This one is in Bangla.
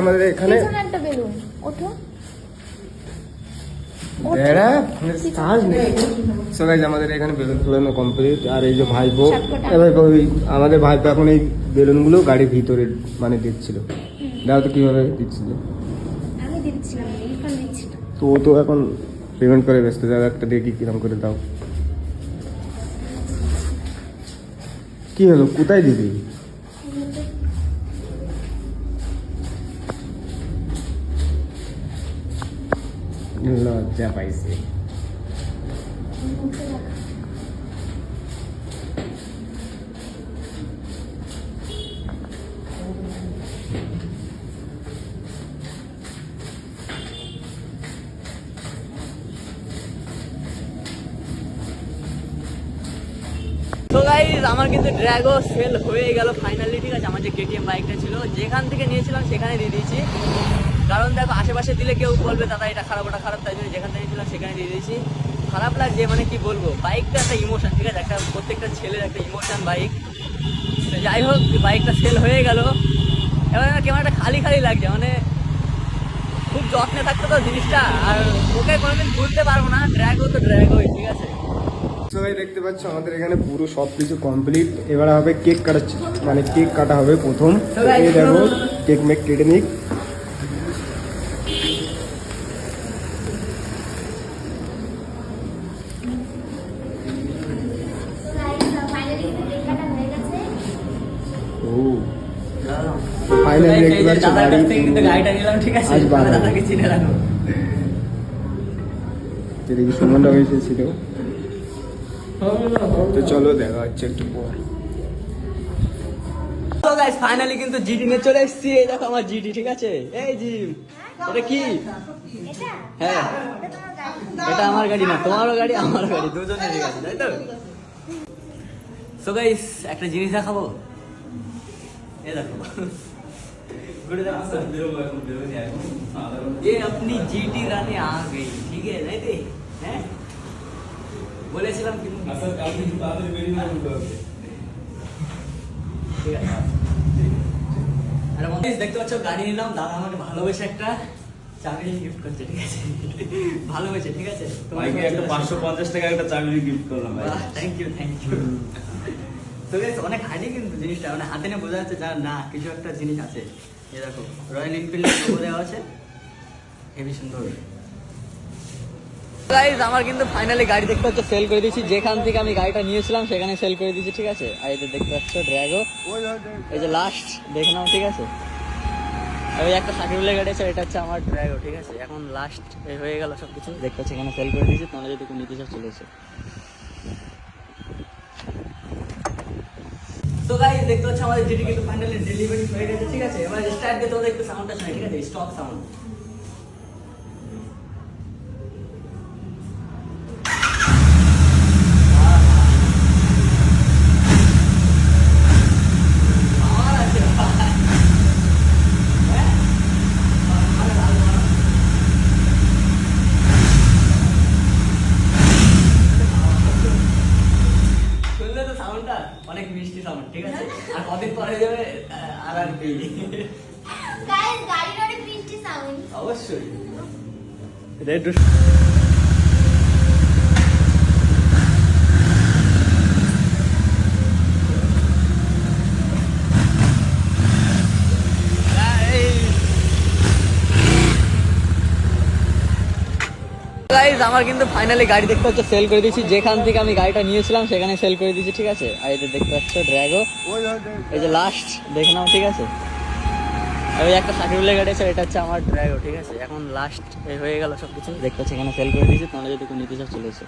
আমাদের- এখানে- নেই। আমাদের এখানে বেলুন ফুলানো কমপ্লিট আর এই যে ভাইপো। এবার ওই আমাদের ভাইপো এখন এই বেলুনগুলো গাড়ির ভিতরে মানে দিচ্ছিল। দেখো তো কীভাবে দিচ্ছিল? তো ও তো এখন পেমেন্ট করে ব্যস্ত যাবে একটা দেখি কিরম করে দাও। কি হলো? কোথায় দিবি? লজ্জা আমার কিন্তু ড্র্যাগো সেল হয়ে গেল ফাইনালি ঠিক আছে? আমার যে কেটিএম বাইকটা ছিল, যেখান থেকে নিয়েছিলাম সেখানে দিয়ে দিয়েছি। কারণ দেখো আশেপাশে দিলে কেউ বলবে দাদা এটা খারাপ ওটা খারাপ। তাই জন্য যেখান থেকে নিয়েছিলাম সেখানে দিয়ে দিয়েছি। খারাপ লাগছে মানে কি বলব বাইকটা একটা ইমোশন ঠিক আছে? একটা প্রত্যেকটা ছেলের একটা ইমোশন বাইক যাই হোক বাইকটা সেল হয়ে গেল। এবার কেমন একটা খালি খালি লাগছে মানে খুব যত্নে থাকতো তো জিনিসটা আর ওকে কোনোদিন ভুলতে পারব না ড্র্যাগও তো ড্র্যাগোই ঠিক আছে? সবাই দেখতে পাচ্ছ আমাদের এখানে পুরো সব কিছু কমপ্লিট এবার হবে কেক কাটা মানে কেক কাটা হবে প্রথম। এই দেখো কেক মেক কেটে নিক ফাইনালি লেখাটা হয়ে গেছে ও। ফাইনালি দেখতে পাচ্ছ দাদার কিন্তু গাড়িটা নিলাম ঠিক আছে? আজ বারো। দাদাকে চিনে রাখো। এদিকে সুমনটা এসেছিল তো চলো দেখা হচ্ছে একটু পর। তো গাইস ফাইনালি কিন্তু জিডি নিয়ে চলে এসেছি। এই দেখো আমার জিডি ঠিক আছে? এই জি এটা কি? হ্যাঁ। এটা গাড়ি আমার গাড়ি না তোমারও গাড়ি আমারও গাড়ি দুজনেরই গাড়ি তাই তো? সো গাইস একটা জিনিস দেখাবো? এই দেখো ঘুরে দেখো ये अपनी जीटी रानी आ गई ठीक है नहीं थे हैं বলেছিলাম কিন্তু ঠিক আছে আরে বন্ধু, দেখতে পাচ্ছ গাড়ি নিলাম দাদা আমাকে ভালোবেসে একটা চাকরি গিফট করছে ঠিক আছে ভালোবেসে ঠিক আছে ভাইকে একটা পাঁচশো পঞ্চাশ টাকা একটা চাকরি গিফট করলাম ভাই থ্যাংক ইউ থ্যাংক ইউ তো অনেক হাইনি কিন্তু জিনিসটা মানে হাতে নিয়ে বোঝা যাচ্ছে যা না, কিছু একটা জিনিস আছে। এই দেখো রয়্যাল এনফিল্ডের লোগো দেওয়া আছে। হেভি সুন্দর। গাইজ আমার কিন্তু ফাইনালি গাড়ি দেখতে পাচ্ছ সেল করে দিয়েছি। যেখান থেকে আমি গাড়িটা নিয়েছিলাম, সেখানে সেল করে দিয়েছি, ঠিক আছে? আর এই দেখতে পাচ্ছ ড্র্যাগো এই যে লাস্ট দেখে নাও, ঠিক আছে? ওই একটা সাকিবুলের গাড়ি আছে, এটা হচ্ছে আমার ড্র্যাগো ঠিক আছে? এখন লাস্ট হয়ে গেল সব কিছু দেখতে পাচ্ছি, এখানে সেল করে দিয়েছি, তোমরা যদি নিতে চাও, চলে এসো। গাইস দেখতে পাচ্ছ আমাদের যেটি কিন্তু ফাইনালি ডেলিভারি হয়ে গেছে, ঠিক আছে? এবার স্টার্ট দিয়ে তোমাদের একটু সাউন্ডটা শোনাই, ঠিক আছে? স্টক সাউন্ড শুনলে তো সাউন্ডটা সাউন্ড ঠিক আছে? আর কদিন পরে যাবে আর আর কি গাইস গাড়ির অনেক মিষ্টি সাউন্ড অবশ্যই। এটা একটু আমার কিন্তু ফাইনালি গাড়ি দেখতে হচ্ছে সেল করে দিয়েছি। যেখান থেকে আমি গাড়িটা নিয়েছিলাম, সেখানে সেল করে দিয়েছি, ঠিক আছে? আর এই দেখতে পাচ্ছ ড্র্যাগো এই যে লাস্ট দেখে নাও, ঠিক আছে? আর ওই একটা সাকিবুলের গাড়ি আছে, এটা হচ্ছে আমার ড্রাইভার ঠিক আছে? এখন লাস্ট হয়ে গেল সব কিছু দেখতে পাচ্ছি, এখানে সেল করে দিয়েছি, তোমরা যদি নিতে চাও, চলে এসো।